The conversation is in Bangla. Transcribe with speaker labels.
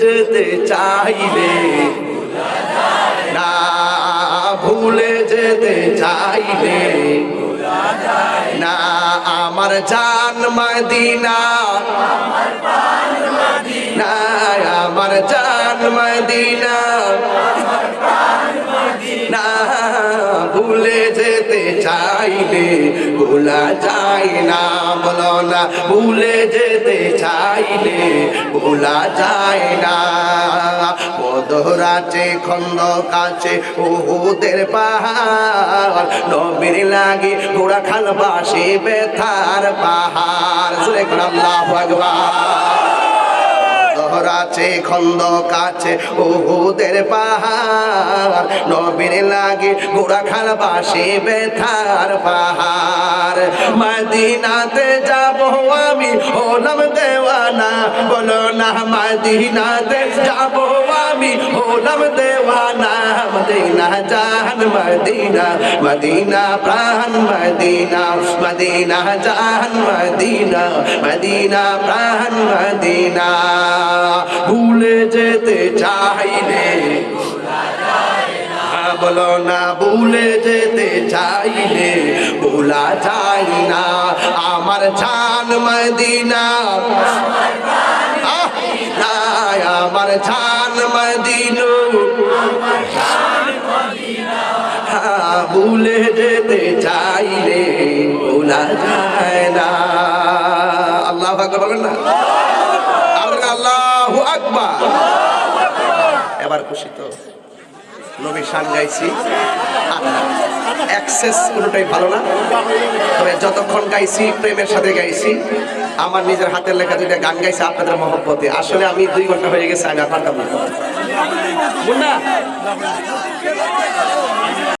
Speaker 1: যেতে চাইলে না ভুলে যেতে চাইলে না আমার জান মদিনা, না আমার জান মদিনা, না ভুলে যেতে চাইলে, ভোলা যায় না, বলো না, ভুলে যেতে চাইলে, ভোলা যায় না। মধুরাচে খন্দ কাছে ওদের পাহাড়, নবীর লাগে গোড়া খাল বাসে বেথার পাহাড়। সুরে আল্লাহ ভগবান দহরাছে খন্দ কাছে ওহুদের পাহাড়, নবীর লাগে গোড়া খাল বাসে বেথার পাহাড়। মদিনাতে যাব আমি, হলাম দেওয়ানা, বলো না মদিনাতে যাব আমি, হলাম দেওয়ানা, মদিনা জান মদিনা মদিনা প্রাণ, মদিনা মদিনা জান মদিনা মদিনা প্রাণ, মদিনা। ভুলে যেতে চাইলে। হ্যাঁ, বলো না ভুলে যেতে চাইলে। ভোলা যায় না আমার জান মদিনা। আমার জান মদিনু। হ্যাঁ, ভুলে যেতে চাইলে ভোলা যায় না। আল্লাহ আকবার বলেন না? আমরা আল্লাহ আকবার। এবার খুশি তো নবী শান গাইছি। অ্যাক্সেস কোনোটাই ভালো না। তবে যতক্ষণ গাইছি, প্রেমের সাথে গাইছি, আমার নিজের হাতের লেখা দুইটা গান গাইছে আপনাদের মহব্বতে। আসলে আমি দুই ঘণ্টা হয়ে গেছে, আমি আর পারতাম না।